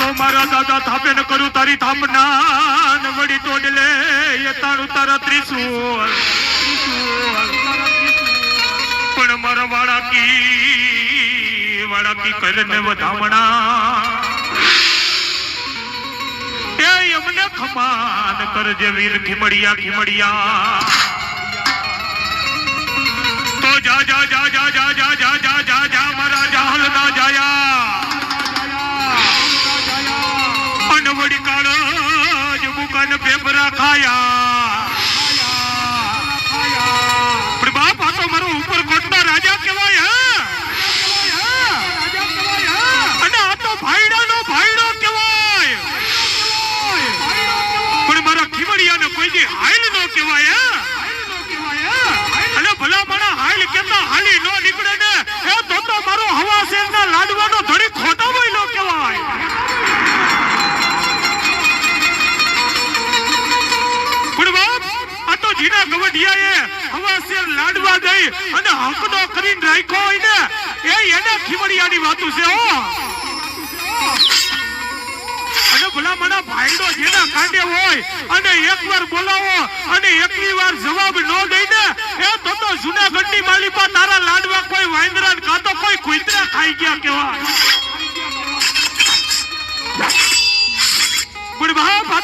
તો મારા દાદા થાપે ન કરું તારી થાપના વળી તોડલે એ તારું તારા ત્રિશુલ પણ મારા વાળાકી વાળાકી કરીને વધામણા એ એમને ખમાન કરજે વીર ખીમડિયા ખીમડિયા તો જા જા જા જા જા જા જા જા જા મારા જહાલ ના જાયા કાળ જ બુકાન પેપરા ખાયા. મારો ભાઈડો કહેવાય. પણ મારા ખીમડિયાને કોઈ દી હાઈલ નો કહેવાય અને ભલા માણા હાઈલ કેતા હાલી નો નીકળે ને, એ તો તો મારો હવા શેરના લાડવાનો ધડી ખોટા જીના ગવડિયાએ હવા લાડવા દઈ અને હકનો કરીને રાખ્યો હોય ને એ એના ખીમડિયાની વાતો છે, હો. અને ભલા મના ભાઈડો જેના કાંડે હોય અને એકવાર બોલાવો અને એકલી વાર જવાબ ન દઈને એ તો તો જુનાગઢની માલિપા તારા લાડવા કોઈ વાંદરા ને કાં તો કોઈ કુતરા ખાઈ ગયા કેવા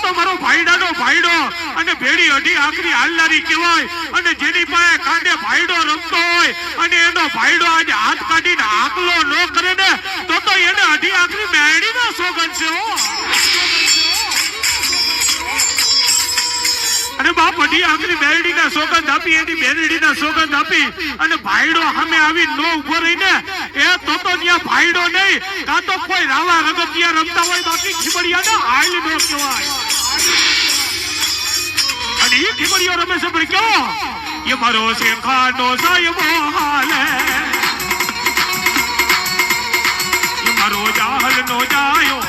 તો મારો ભાઈડાનો ભાઈડો અને ભેડી અઢી આખરી હાલનારી કહેવાય અને જેની પાસે કાંડે ભાઈડો રમતો હોય અને એનો ભાઈડો આજે હાથ કાઢીને આકલો ન કરે ને, તો તો એને અઢી આખરી મેળીના સોગન છે હો. અઢી આખરી મેરડીના સોગંદ આપી, એની મેરડીના સોગંદ આપી અને ભાઈડો સામે આવી નો ઊભો રહીને, એ તો તો ત્યાં ભાઈડો નહીં, કાં તો કોઈ રાવા રગતિયા રમતા હોય બાકી ખીમડિયાને હાલ નો કહેવાય. અને એ ખીબડિયો રમે છે, પણ કેવો એ મારો શેખાનો સાહેબ હાલે. મારો જાહલ નો જાયો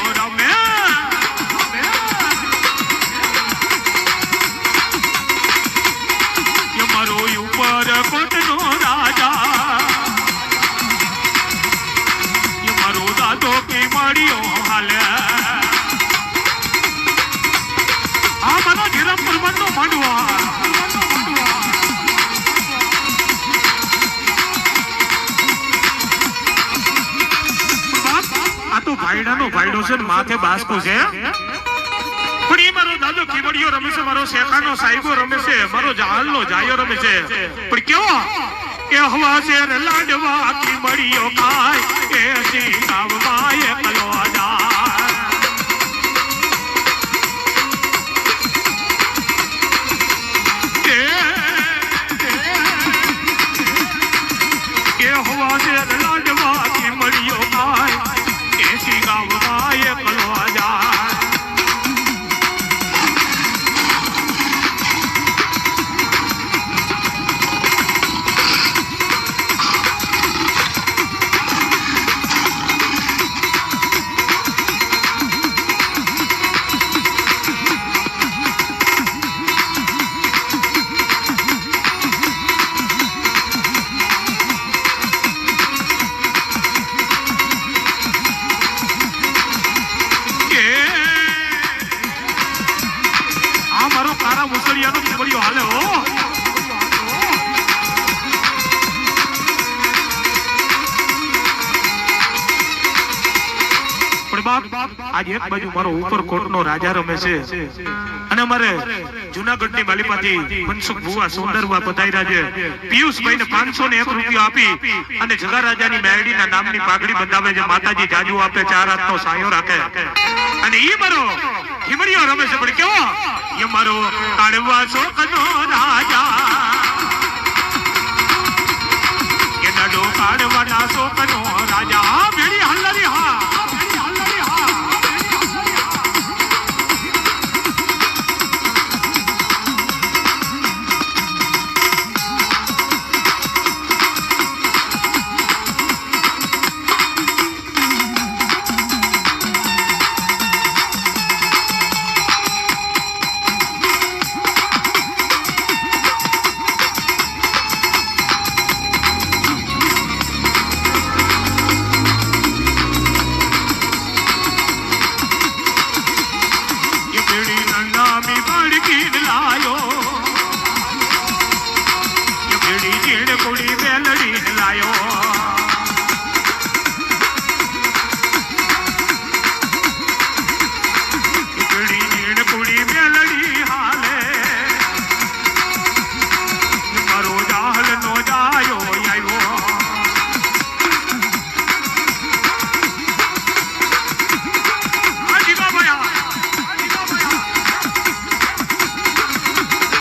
છે માથે બાસકો છે. પણ એ મારો દાદો કીબડીયો રમે છે, મારો શેખાનો સાહેબો રમે છે, મારો જહાલનો જાયો રમે છે. પણ કેવો? કે હવા શેર લાડવા કીબડીયો ખાય, એ સી હવા હાલે રાજા અમારે જુનાગઢની માલિપાથી મનસુખ ભુવા પાંચસો ને એક રૂપિયો આપી અને જગા રાજાની મેરડીના નામની પાઘડી બંધાવે છે. માતાજી જાજુ આપે, ચાર હાથ નો સાયો રાખે. અને ઈ મારો ખીમડીયો રમે છે પણ કેવો? એ મારો કાઢવા શોકનો રાજા.